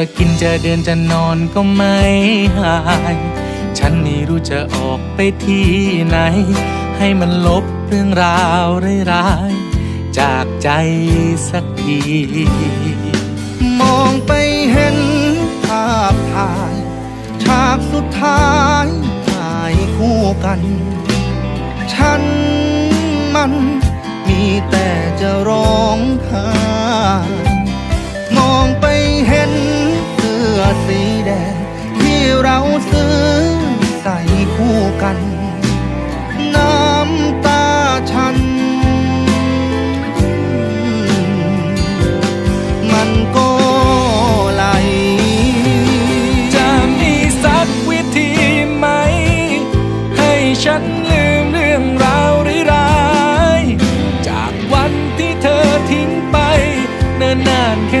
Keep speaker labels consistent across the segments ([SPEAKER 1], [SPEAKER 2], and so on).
[SPEAKER 1] จะกินจะเดินจะนอนก็ไม่หาย ฉันไม่รู้จะออกไปที่ไหน ให้มันลบเรื่องราวร้ายๆจากใจสักที
[SPEAKER 2] มองไปเห็นภาพถ่ายฉากสุดท้ายถ่ายคู่กัน ฉันมันมีแต่จะร้องไห้มองไปเห็น สีแดง ที่เราซื้อใส่คู่กัน น้ำตาฉัน มันก็ไหล
[SPEAKER 1] จะมีสักวิธีไหม ให้ฉันลืมเรื่องราวร้ายๆจากวันที่เธอทิ้งไป เนิ่นนานแค่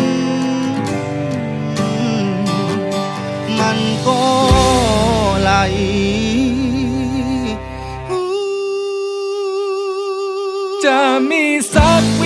[SPEAKER 2] ัน
[SPEAKER 1] จะมีสั
[SPEAKER 2] ก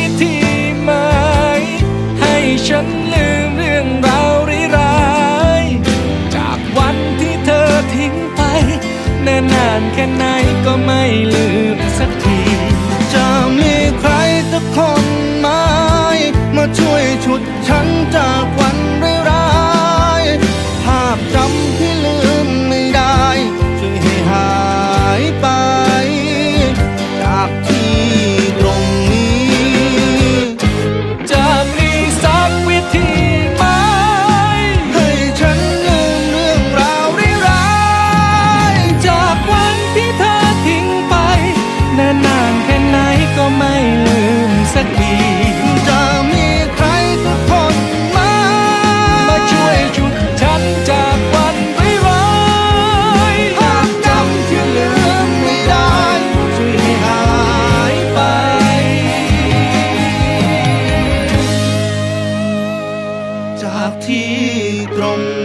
[SPEAKER 2] ที่ตรงนี้